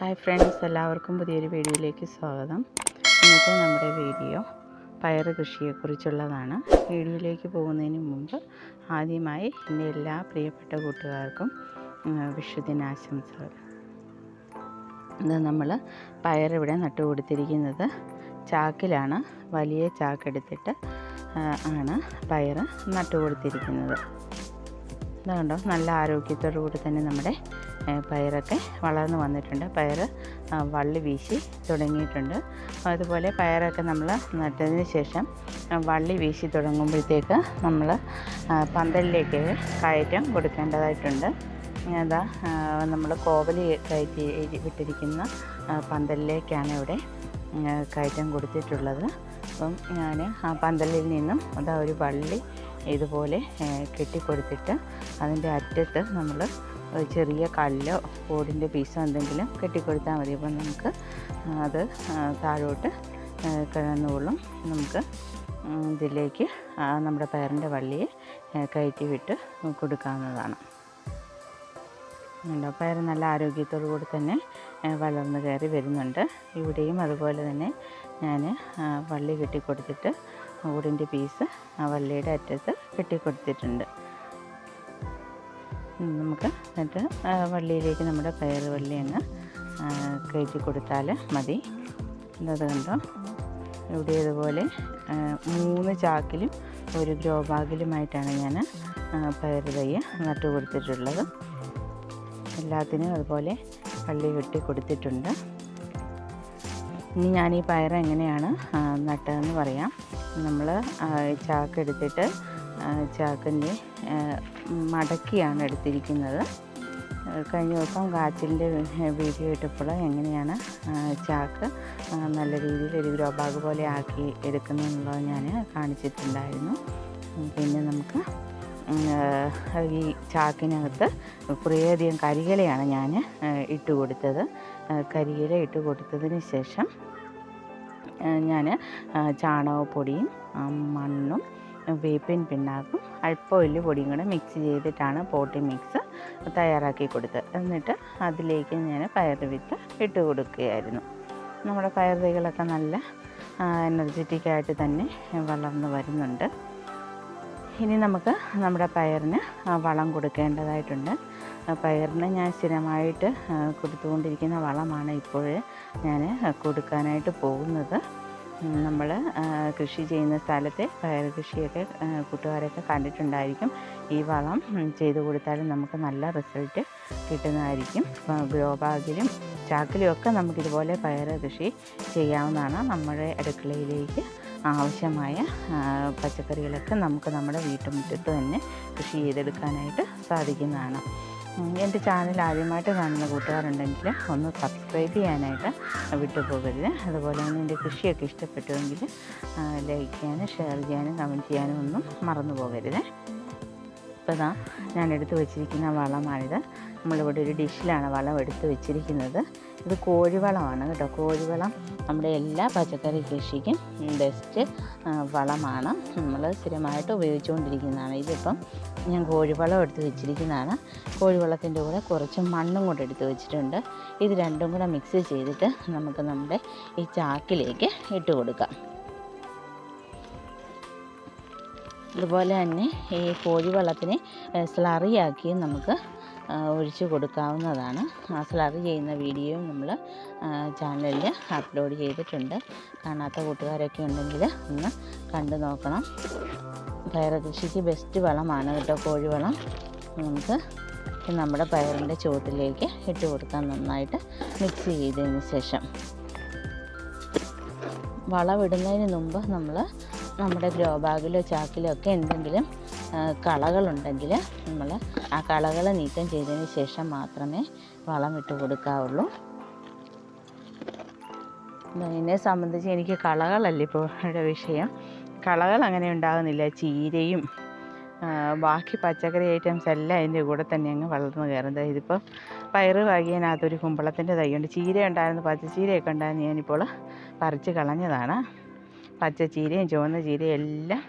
Hi friends എല്ലാവർക്കും പുതിയൊരു വീഡിയോയിലേക്ക് സ്വാഗതം. ഇന്നത്തെ നമ്മുടെ വീഡിയോ പയർ കൃഷിയെക്കുറിച്ചുള്ളതാണ്. വീഡിയോയിലേക്ക് പോകുന്നതിന് മുമ്പ് ആദ്യമായി എന്റെ എല്ലാ പ്രിയപ്പെട്ട കൂട്ടുകാർക്കും വിഷുദിനാശംസകൾ. ഇത് നമ്മൾ നട്ടു കൊടുത്തിരിക്കുന്നത് ചാക്കിലാണ്. വലിയ ചാക്കെടുത്തിട്ട് ആണ് പയർ നട്ടു കൊടുത്തിരിക്കുന്നത്. ഇത് കണ്ടോ നല്ല ആരോഗ്യത്തോടു കൂടി തന്നെ നമ്മുടെ പയറൊക്കെ വളർന്നു വന്നിട്ടുണ്ട്. പയർ വള്ളി വീശി തുടങ്ങിയിട്ടുണ്ട്. അതുപോലെ പയറൊക്കെ നമ്മൾ നട്ടതിന് ശേഷം വള്ളി വീശി തുടങ്ങുമ്പോഴത്തേക്ക് നമ്മൾ പന്തലിലേക്ക് കയറ്റം കൊടുക്കേണ്ടതായിട്ടുണ്ട്. അതാ നമ്മൾ കോവലി കയറ്റി വിട്ടിരിക്കുന്ന പന്തലിലേക്കാണ് ഇവിടെ കയറ്റം കൊടുത്തിട്ടുള്ളത്. അപ്പം ഞാൻ ആ പന്തലിൽ നിന്നും അതാ ഒരു വള്ളി ഇതുപോലെ കെട്ടിക്കൊടുത്തിട്ട് അതിന്റെ അറ്റത്ത് നമ്മൾ ചെറിയ കല്ലോ ഓടിന്റെ പീസോ എന്തെങ്കിലും കെട്ടിക്കൊടുത്താൽ മതി. അപ്പം നമുക്ക് അത് താഴോട്ട് കിഴന്നുകൊള്ളും നമുക്ക് ഇതിലേക്ക് നമ്മുടെ പയറിന്റെ വള്ളിയെ കയറ്റി വിട്ട് കൊടുക്കാവുന്നതാണ്. ഉണ്ടോ പയർ നല്ല ആരോഗ്യത്തോടു കൂടി തന്നെ വളർന്നു കയറി വരുന്നുണ്ട്. ഇവിടെയും അതുപോലെ തന്നെ ഞാൻ വള്ളി കെട്ടിക്കൊടുത്തിട്ട് ഓടിന്റെ പീസ് ആ വള്ളിയുടെ അറ്റത്ത് കെട്ടിക്കൊടുത്തിട്ടുണ്ട്. നമുക്ക് എന്നിട്ട് വള്ളിയിലേക്ക് നമ്മുടെ പയർ വള്ളി അങ്ങ് കയറ്റി കൊടുത്താൽ മതി. എന്നത് കണ്ടോ? ഇവിടെ ഇതുപോലെ മൂന്ന് ചാക്കിലും ഒരു ഗ്രോ ബാഗിലുമായിട്ടാണ് ഞാൻ പയർ തയ്യ് നട്ടു കൊടുത്തിട്ടുള്ളത്. എല്ലാത്തിനും അതുപോലെ വള്ളി വെട്ടി കൊടുത്തിട്ടുണ്ട്. ഇനി ഞാൻ ഈ പയർ എങ്ങനെയാണ് നട്ടതെന്ന് പറയാം. നമ്മൾ ചാക്ക് എടുത്തിട്ട് ചാക്കിന്റെ മടക്കിയാണ് എടുത്തിരിക്കുന്നത്. കഴിഞ്ഞ ദിവസം കാച്ചിലിന്റെ വീഡിയോ ഇട്ടപ്പോൾ എങ്ങനെയാണ് ചാക്ക് നല്ല രീതിയിൽ ഒരു ഗ്രോ ബാഗ് പോലെ ആക്കി എടുക്കുന്നുള്ളത് ഞാൻ കാണിച്ചിട്ടുണ്ടായിരുന്നു. പിന്നെ നമുക്ക് ഈ ചാക്കിനകത്ത് കുറേയധികം കരിയിലയാണ് ഞാൻ ഇട്ട് കൊടുത്തത്. കരിയില ഇട്ട് കൊടുത്തതിന് ശേഷം ഞാൻ ചാണകപ്പൊടിയും മണ്ണും വേപ്പിൻ പിണ്ണാക്കും അല്പം എല്ല് പൊടിയും കൂടെ മിക്സ് ചെയ്തിട്ടാണ് പോട്ടി മിക്സ് തയ്യാറാക്കി കൊടുത്തത്. എന്നിട്ട് അതിലേക്ക് ഞാൻ പയർ വിത്ത് ഇട്ട് കൊടുക്കുകയായിരുന്നു. നമ്മുടെ പയർ തൈകളൊക്കെ നല്ല എനർജറ്റിക് ആയിട്ട് തന്നെ വളർന്നു വരുന്നുണ്ട്. ഇനി നമുക്ക് നമ്മുടെ പയറിന് വളം കൊടുക്കേണ്ടതായിട്ടുണ്ട്. പയറിന് ഞാൻ സ്ഥിരമായിട്ട് കൊടുത്തുകൊണ്ടിരിക്കുന്ന വളമാണ് ഇപ്പോൾ ഞാൻ കൊടുക്കാനായിട്ട് പോകുന്നത്. നമ്മൾ കൃഷി ചെയ്യുന്ന സ്ഥലത്തെ പയർ കൃഷിയൊക്കെ കൂട്ടുകാരൊക്കെ കണ്ടിട്ടുണ്ടായിരിക്കും. ഈ വളം ചെയ്തു കൊടുത്താലും നമുക്ക് നല്ല റിസൾട്ട് കിട്ടുന്നതായിരിക്കും. ഗ്രോ ബാഗിലും ചാക്കിലും ഒക്കെ നമുക്കിതുപോലെ പയർ കൃഷി ചെയ്യാവുന്നതാണ്. നമ്മുടെ അടുക്കളയിലേക്ക് ആവശ്യമായ പച്ചക്കറികളൊക്കെ നമുക്ക് നമ്മുടെ വീട്ടുമുറ്റത്ത് തന്നെ കൃഷി ചെയ്തെടുക്കാനായിട്ട് സാധിക്കുന്നതാണ്. എന്റെ ചാനൽ ആദ്യമായിട്ട് കാണുന്ന കൂട്ടുകാരുണ്ടെങ്കിൽ ഒന്ന് സബ്സ്ക്രൈബ് ചെയ്യാനായിട്ട് വിട്ടു വിട്ടുപോകരുത് അതുപോലെ തന്നെ എന്റെ കൃഷിയൊക്കെ ഇഷ്ടപ്പെട്ടുവെങ്കിൽ ലൈക്ക് ചെയ്യാനും ഷെയർ ചെയ്യാനും കമന്റ് ചെയ്യാനും ഒന്നും മറന്നു പോകരുത്. ഇപ്പോൾ ഇതാ ഞാൻ എടുത്തു വെച്ചിരിക്കുന്ന വളമാണിത്. നമ്മളിവിടെ ഒരു ഡിഷിലാണ് വളം എടുത്ത് വെച്ചിരിക്കുന്നത്. ഇത് കോഴിവളമാണ് കേട്ടോ. കോഴിവളം നമ്മുടെ എല്ലാ പച്ചക്കറി കൃഷിക്കും ബെസ്റ്റ് വളമാണ്. നമ്മൾ സ്ഥിരമായിട്ട് ഉപയോഗിച്ചുകൊണ്ടിരിക്കുന്നതാണ്. ഇതിപ്പം ഞാൻ കോഴിവളം എടുത്ത് വെച്ചിരിക്കുന്നതാണ്. കോഴിവളത്തിന്റെ കൂടെ കുറച്ച് മണ്ണും കൂടെ എടുത്ത് വെച്ചിട്ടുണ്ട്. ഇത് രണ്ടും കൂടെ മിക്സ് ചെയ്തിട്ട് നമുക്ക് നമ്മുടെ ഈ ചാക്കിലേക്ക് ഇട്ട് കൊടുക്കാം. അതുപോലെ തന്നെ ഈ കോഴിവളത്തിനെ സ്ലറിയാക്കി നമുക്ക് ഒഴിച്ച് കൊടുക്കാവുന്നതാണ്. സ്ലറി ചെയ്യുന്ന വീഡിയോയും നമ്മൾ ചാനലിൽ അപ്ലോഡ് ചെയ്തിട്ടുണ്ട്. കാണാത്ത കൂട്ടുകാരൊക്കെ ഉണ്ടെങ്കിൽ ഒന്ന് കണ്ടു നോക്കണം. പയർ കൃഷിക്ക് ബെസ്റ്റ് വളമാണ് കേട്ടോ കോഴിവളം. നമുക്ക് നമ്മുടെ പയറിന്റെ ചുവട്ടിലേക്ക് ഇട്ട് കൊടുക്കാൻ നന്നായിട്ട് മിക്സ് ചെയ്തതിന് ശേഷം. വളമിടുന്നതിന് മുമ്പ് നമ്മൾ നമ്മുടെ ഗ്രോ ബാഗിലോ ചാക്കിലോ ഒക്കെ എന്തെങ്കിലും കളകളുണ്ടെങ്കിൽ നമ്മൾ ആ കളകൾ നീക്കം ചെയ്തതിന് ശേഷം മാത്രമേ വളം ഇട്ട് കൊടുക്കാവുള്ളൂ. എന്നെ സംബന്ധിച്ച് എനിക്ക് കളകളല്ല ഇപ്പോൾ ഇവിടെ വിഷയം. കളകൾ അങ്ങനെ ഉണ്ടാകുന്നില്ല ചീരയും ബാക്കി പച്ചക്കറി ഐറ്റംസ് എല്ലാം അതിന്റെ കൂടെ തന്നെ അങ്ങ് വളർന്നു കയറുന്നത് ഇതിപ്പോൾ പയറ് വാങ്ങിയതിനകത്തൊരു കുമ്പളത്തിന്റെ തൈയുണ്ട് ചീര ഉണ്ടായിരുന്നു പച്ചച്ചീരയൊക്കെ ഉണ്ടായിരുന്നു. ഞാനിപ്പോൾ പറിച്ച് കളഞ്ഞതാണ്. പച്ചച്ചീരയും ചുവന്ന ചീരയും എല്ലാം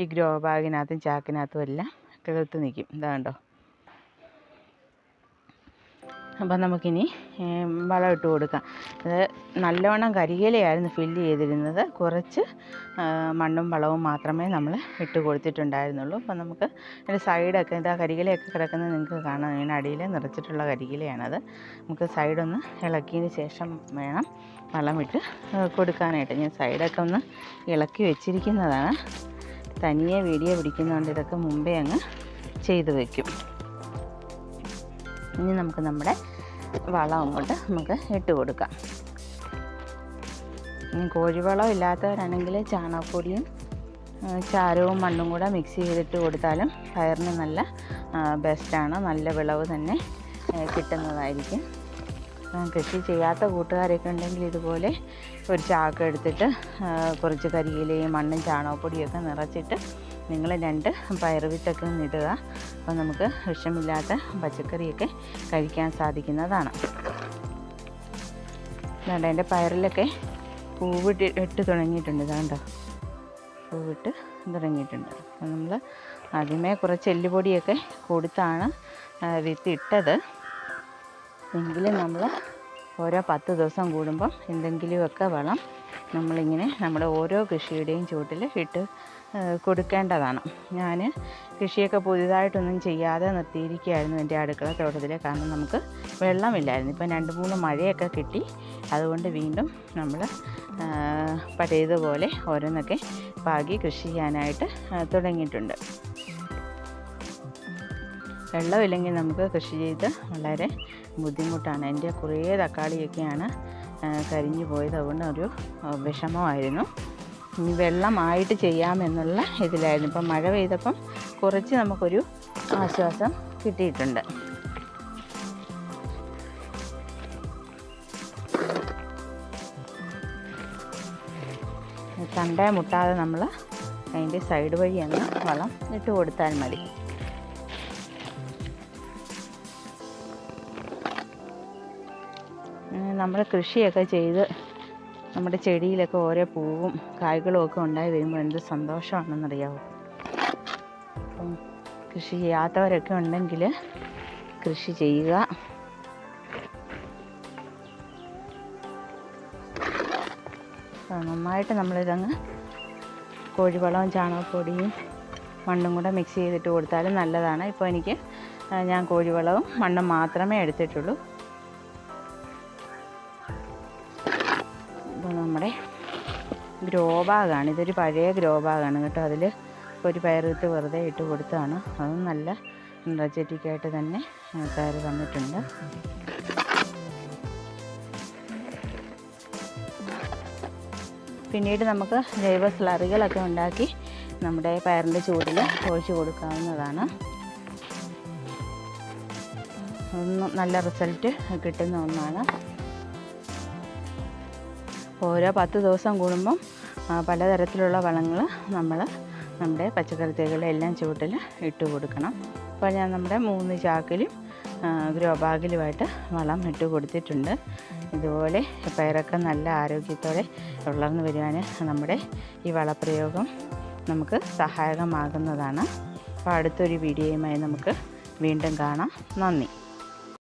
ഈ ഗ്രോ ബാഗിനകത്തും ചാക്കിനകത്തും എല്ലാം കിളിർത്ത് നിൽക്കും. ഇതാ കണ്ടോ? അപ്പം നമുക്കിനി വളം ഇട്ട് കൊടുക്കാം. അത് നല്ലവണ്ണം കരിയിലയായിരുന്നു ഫില്ല് ചെയ്തിരുന്നത്. കുറച്ച് മണ്ണും വളവും മാത്രമേ നമ്മൾ ഇട്ട് കൊടുത്തിട്ടുണ്ടായിരുന്നുള്ളൂ. അപ്പം നമുക്ക് അതിന്റെ സൈഡൊക്കെ ഇതാ കരിയിലയൊക്കെ കിടക്കുന്നത് നിങ്ങൾക്ക് കാണാം. അതിന്റെ അടിയിൽ നിറച്ചിട്ടുള്ള കരിയിലയാണത്. നമുക്ക് സൈഡൊന്ന് ഇളക്കിയതിന് ശേഷം വേണം വളം ഇട്ട് കൊടുക്കാനായിട്ട്. ഞാൻ സൈഡൊക്കെ ഒന്ന് ഇളക്കി വെച്ചിരിക്കുന്നതാണ്. തനിയെ വീഡിയോ പിടിക്കുന്നതുകൊണ്ട് ഇതൊക്കെ മുമ്പേ അങ്ങ് ചെയ്തു വയ്ക്കും. ഇനി നമുക്ക് നമ്മുടെ വളം അങ്ങോട്ട് നമുക്ക് ഇട്ട് കൊടുക്കാം. ഇനി കോഴിവളം ഇല്ലാത്തവരാണെങ്കിൽ ചാണകപ്പൊടിയും ചാരവും മണ്ണും കൂടെ മിക്സ് ചെയ്തിട്ട് കൊടുത്താലും പയറിന് നല്ല ബെസ്റ്റാണ് നല്ല വിളവ് തന്നെ കിട്ടുന്നതായിരിക്കും. കൃഷി ചെയ്യാത്ത കൂട്ടുകാരൊക്കെ ഉണ്ടെങ്കിൽ ഇതുപോലെ ഒരു ചാക്ക് എടുത്തിട്ട് കുറച്ച് കരിയിലയും മണ്ണും ചാണകപ്പൊടിയൊക്കെ നിറച്ചിട്ട് നിങ്ങൾ രണ്ട് പയറുവിത്തൊക്കെ ഇടുക. അപ്പോൾ നമുക്ക് വിഷമില്ലാത്ത പച്ചക്കറിയൊക്കെ കഴിക്കാൻ സാധിക്കുന്നതാണ്. കണ്ടോ എന്റെ പയറിലൊക്കെ പൂവിട്ട് ഇട്ട് തുടങ്ങിയിട്ടുണ്ട്. ഇതാണ്ടോ? പൂവിട്ട് തുടങ്ങിയിട്ടുണ്ട്. അപ്പോൾ നമ്മൾ ആദ്യമേ കുറച്ച് എല്ലുപൊടിയൊക്കെ കൊടുത്താണ് വിത്തിട്ടത്. എങ്കിലും നമ്മൾ ഓരോ പത്ത് ദിവസം കൂടുമ്പം എന്തെങ്കിലുമൊക്കെ വളം നമ്മളിങ്ങനെ നമ്മുടെ ഓരോ കൃഷിയുടെയും ചുവട്ടിൽ ഇട്ട് കൊടുക്കേണ്ടതാണ്. ഞാൻ കൃഷിയൊക്കെ പുതിയതായിട്ടൊന്നും ചെയ്യാതെ നിർത്തിയിരിക്കുകയായിരുന്നു എന്റെ അടുക്കള തോട്ടത്തിൽ. കാരണം നമുക്ക് വെള്ളമില്ലായിരുന്നു. ഇപ്പം രണ്ട് മൂന്ന് മഴയൊക്കെ കിട്ടി. അതുകൊണ്ട് വീണ്ടും നമ്മൾ പഴയതുപോലെ ഓരോന്നൊക്കെ പാകി കൃഷി ചെയ്യാനായിട്ട് തുടങ്ങിയിട്ടുണ്ട്. വെള്ളമില്ലെങ്കിൽ നമുക്ക് കൃഷി ചെയ്ത് വളരെ ബുദ്ധിമുട്ടാണ്. എന്റെ കുറേ തക്കാളിയൊക്കെയാണ് കരിഞ്ഞു പോയത്. അതുകൊണ്ട് ഒരു വിഷമമായിരുന്നു. ഇനി വെള്ളമായിട്ട് ചെയ്യാമെന്നുള്ള ഇതിലായിരുന്നു. ഇപ്പം മഴ പെയ്തപ്പം കുറച്ച് നമുക്കൊരു ആശ്വാസം കിട്ടിയിട്ടുണ്ട്. തണ്ടേ മുട്ടാതെ നമ്മൾ അതിന്റെ സൈഡ് വഴി അങ്ങ് വളം ഇട്ട് കൊടുത്താൽ മതി. നമ്മൾ കൃഷിയൊക്കെ ചെയ്ത് നമ്മുടെ ചെടിയിലൊക്കെ ഓരോ പൂവും കായ്കളും ഒക്കെ ഉണ്ടായി വരുമ്പോൾ എന്ത് സന്തോഷമാണെന്നറിയാമോ അപ്പം കൃഷി ചെയ്യാത്തവരൊക്കെ ഉണ്ടെങ്കിൽ കൃഷി ചെയ്യുക. നന്നായിട്ട് നമ്മളിതങ്ങ് കോഴിവളവും ചാണകപ്പൊടിയും മണ്ണും കൂടെ മിക്സ് ചെയ്തിട്ട് കൊടുത്താലും നല്ലതാണ്. ഇപ്പോൾ എനിക്ക് ഞാൻ കോഴിവളവും മണ്ണും മാത്രമേ എടുത്തിട്ടുള്ളൂ. ഗ്രോ ബാഗാണ് ഇതൊരു പഴയ ഗ്രോ ബാഗാണ് കേട്ടോ. അതിൽ ഒരു പയറിട്ട് വെറുതെ ഇട്ട് കൊടുത്താണ് അതും നല്ല എനർജറ്റിക്കായിട്ട് തന്നെ കയർ വന്നിട്ടുണ്ട്. പിന്നീട് നമുക്ക് ജൈവ സ്ലറികളൊക്കെ ഉണ്ടാക്കി നമ്മുടെ പയറിന്റെ ചൂടിൽ ഒഴിച്ചു കൊടുക്കാവുന്നതാണ്. നല്ല റിസൾട്ട് കിട്ടുന്ന ഒന്നാണ്. ഓരോ പത്ത് ദിവസം കൂടുമ്പം പലതരത്തിലുള്ള വളങ്ങൾ നമ്മൾ നമ്മുടെ പച്ചക്കറി തൈകളെല്ലാം ചുവട്ടിൽ ഇട്ട് കൊടുക്കണം. അപ്പോൾ ഞാൻ നമ്മുടെ മൂന്ന് ചാക്കിലും ഗ്രോ ബാഗിലുമായിട്ട് വളം ഇട്ട് കൊടുത്തിട്ടുണ്ട്. ഇതുപോലെ പയറൊക്കെ നല്ല ആരോഗ്യത്തോടെ വളർന്നു വരുവാൻ നമ്മുടെ ഈ വളപ്രയോഗം നമുക്ക് സഹായകമാകുന്നതാണ്. അപ്പോൾ അടുത്തൊരു വീഡിയോയുമായി നമുക്ക് വീണ്ടും കാണാം. നന്ദി.